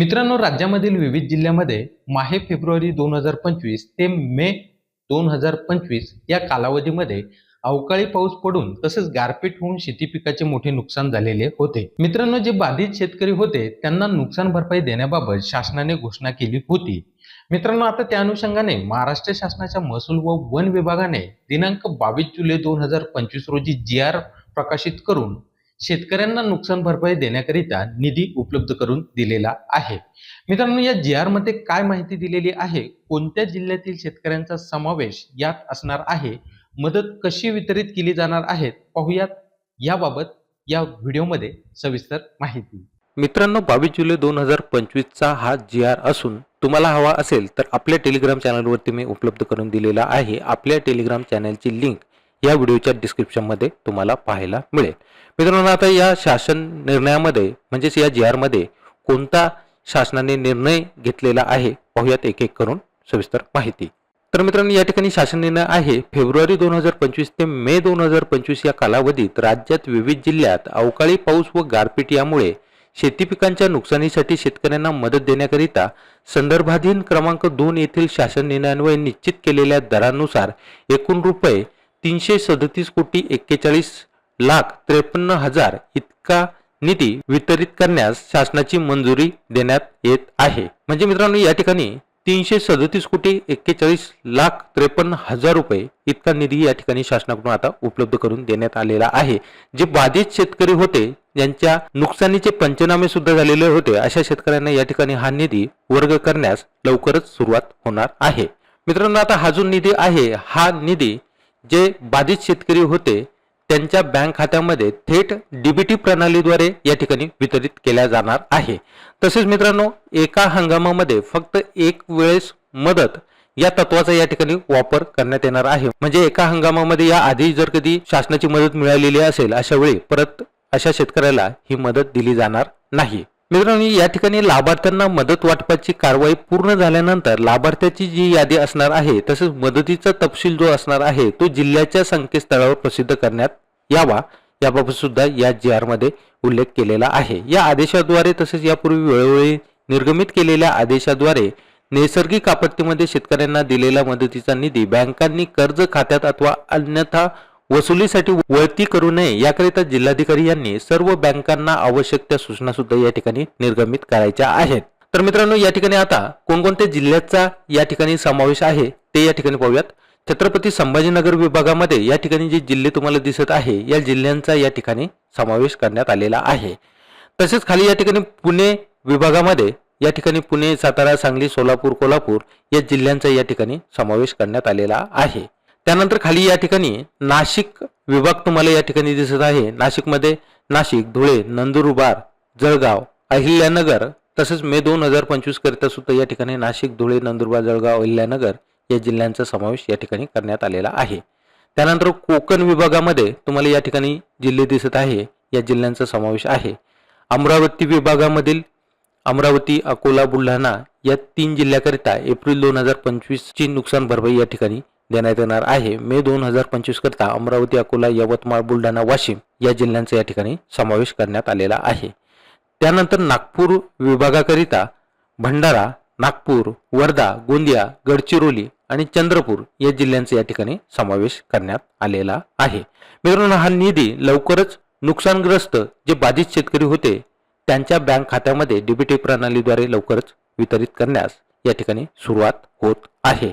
मित्रांनो राज्यामधील विविध जिल्ह्यामध्ये माहे फेब्रुवारी दोन हजार पंचवीस ते मे दोन हजार पंचवीस या कालावधीमध्ये अवकाळी पाऊस पडून तसेच गारपीट होऊन शेती पिकाचे मोठे नुकसान झालेले होते. मित्रांनो जे बाधित शेतकरी होते त्यांना नुकसान भरपाई देण्याबाबत शासनाने घोषणा केली होती. मित्रांनो आता त्या अनुषंगाने महाराष्ट्र शासनाच्या महसूल व वन विभागाने दिनांक बावीस जुलै दोन हजार पंचवीस रोजी जी आर प्रकाशित करून शेतकऱ्यांना नुकसान भरपाई देण्याकरिता निधी उपलब्ध करून दिलेला आहे. मित्रांनो या जी आरमध्ये काय माहिती दिलेली आहे? कोणत्या जिल्ह्यातील शेतकऱ्यांचा समावेश यात असणार आहे? मदत कशी वितरित केली जाणार आहे पाहूयात याबाबत या व्हिडिओमध्ये सविस्तर माहिती. मित्रांनो बावीस जुलै दोन हजार पंचवीसचा हा जी आर असून तुम्हाला हवा असेल तर आपल्या टेलिग्राम चॅनलवरती मी उपलब्ध करून दिलेला आहे. आपल्या टेलिग्राम चॅनलची लिंक या व्हिडिओच्या डिस्क्रिप्शनमध्ये तुम्हाला पाहायला मिळेल. मित्रांनो आता या शासन निर्णयामध्ये म्हणजेच या जी आरमध्ये कोणता शासनाने निर्णय घेतलेला आहे पाहूयात एक एक करून सविस्तर माहिती. तर मित्रांनो या ठिकाणी शासन निर्णय आहे फेब्रुवारी दोन हजार पंचवीस ते मे दोन हजार पंचवीस या कालावधीत राज्यात विविध जिल्ह्यात अवकाळी पाऊस व गारपीट यामुळे शेती पिकांच्या नुकसानीसाठी शेतकऱ्यांना मदत देण्याकरिता संदर्भाधीन क्रमांक दोन येथील शासन निर्णयान्वये निश्चित केलेल्या दरानुसार एकूण रुपये तीनशे सदतीस कोटी एक्केचाळीस लाख त्रेपन्न हजार इतका निधी वितरित करण्यास शासनाची मंजुरी देण्यात येत आहे. म्हणजे मित्रांनो या ठिकाणी तीनशे सदतीस कोटी एक्केचाळीस लाख त्रेपन्न हजार रुपये इतका निधी या ठिकाणी शासनाकडून आता उपलब्ध करून देण्यात आलेला आहे. जे बाधित शेतकरी होते ज्यांच्या नुकसानीचे पंचनामे सुद्धा झालेले होते अशा शेतकऱ्यांना या ठिकाणी हा निधी वर्ग करण्यास लवकरच सुरुवात होणार आहे. मित्रांनो आता हा जो निधी आहे हा निधी जे बाधित शेतकरी होते त्यांच्या बँक खात्यामध्ये थेट डीबीटी प्रणालीद्वारे या ठिकाणी वितरित केल्या जाणार आहे. तसेच मित्रांनो एका हंगामामध्ये फक्त एक वेळेस मदत या तत्वाचा या ठिकाणी वापर करण्यात येणार आहे. म्हणजे एका हंगामामध्ये या आधी जर कधी शासनाची मदत मिळालेली असेल अशा वेळी परत अशा शेतकऱ्याला ही मदत दिली जाणार नाही. मित्रांनो या ठिकाणी लाभार्थ्यांना मदत वाटपाची कारवाई पूर्ण झाल्यानंतर लाभार्थ्याची जी यादी असणार आहे तसेच मदतीचा तपशील जो असणार आहे तो जिल्ह्याच्या संकेतस्थळावर प्रसिद्ध करण्यात यावा याबाबत सुद्धा या जी आरमध्ये उल्लेख केलेला आहे. या आदेशाद्वारे तसेच यापूर्वी वेळोवेळी निर्गमित केलेल्या आदेशाद्वारे नैसर्गिक आपत्तीमध्ये शेतकऱ्यांना दिलेला मदतीचा निधी बँकांनी कर्ज खात्यात अथवा अन्यथा वसुलीसाठी वळती करू नये याकरिता जिल्हाधिकारी यांनी सर्व बँकांना आवश्यक त्या सूचना सुद्धा या ठिकाणी निर्गमित करायच्या आहेत. तर मित्रांनो या ठिकाणी आता कोणकोणत्या जिल्ह्याचा या ठिकाणी समावेश आहे ते या ठिकाणी पाहूयात. छत्रपती संभाजीनगर विभागामध्ये या ठिकाणी जे जिल्हे तुम्हाला दिसत आहे या जिल्ह्यांचा या ठिकाणी समावेश करण्यात आलेला आहे. तसेच खाली या ठिकाणी पुणे विभागामध्ये या ठिकाणी पुणे सातारा सांगली सोलापूर कोल्हापूर या जिल्ह्यांचा या ठिकाणी समावेश करण्यात आलेला आहे. त्यानंतर खाली या ठिकाणी नाशिक विभाग तुम्हाला या ठिकाणी दिसत आहे. नाशिकमध्ये नाशिक धुळे नंदुरबार जळगाव अहिल्यानगर तसेच मे दोन हजार पंचवीस करिता सुद्धा या ठिकाणी नाशिक धुळे नंदुरबार जळगाव अहिल्यानगर या जिल्ह्यांचा समावेश या ठिकाणी करण्यात आलेला आहे. त्यानंतर कोकण विभागामध्ये तुम्हाला या ठिकाणी जिल्हे दिसत आहे. या जिल्ह्यांचा समावेश आहे. अमरावती विभागामधील अमरावती अकोला बुलढाणा या तीन जिल्ह्याकरिता एप्रिल दोन हजार पंचवीसची नुकसान भरपाई या ठिकाणी देण्यात येणार आहे. मे दोन हजार पंचवीस करता अमरावती अकोला यवतमाळ बुलढाणा वाशिम या जिल्ह्यांचा या ठिकाणी समावेश करण्यात आलेला आहे. त्यानंतर नागपूर विभागाकरिता भंडारा नागपूर वर्धा गोंदिया गडचिरोली आणि चंद्रपूर या जिल्ह्यांचा या ठिकाणी समावेश करण्यात आलेला आहे. मित्रांनो हा निधी लवकरच नुकसानग्रस्त जे बाधित शेतकरी होते त्यांच्या बँक खात्यामध्ये डीबीटी प्रणालीद्वारे लवकरच वितरित करण्यास या ठिकाणी सुरुवात होत आहे.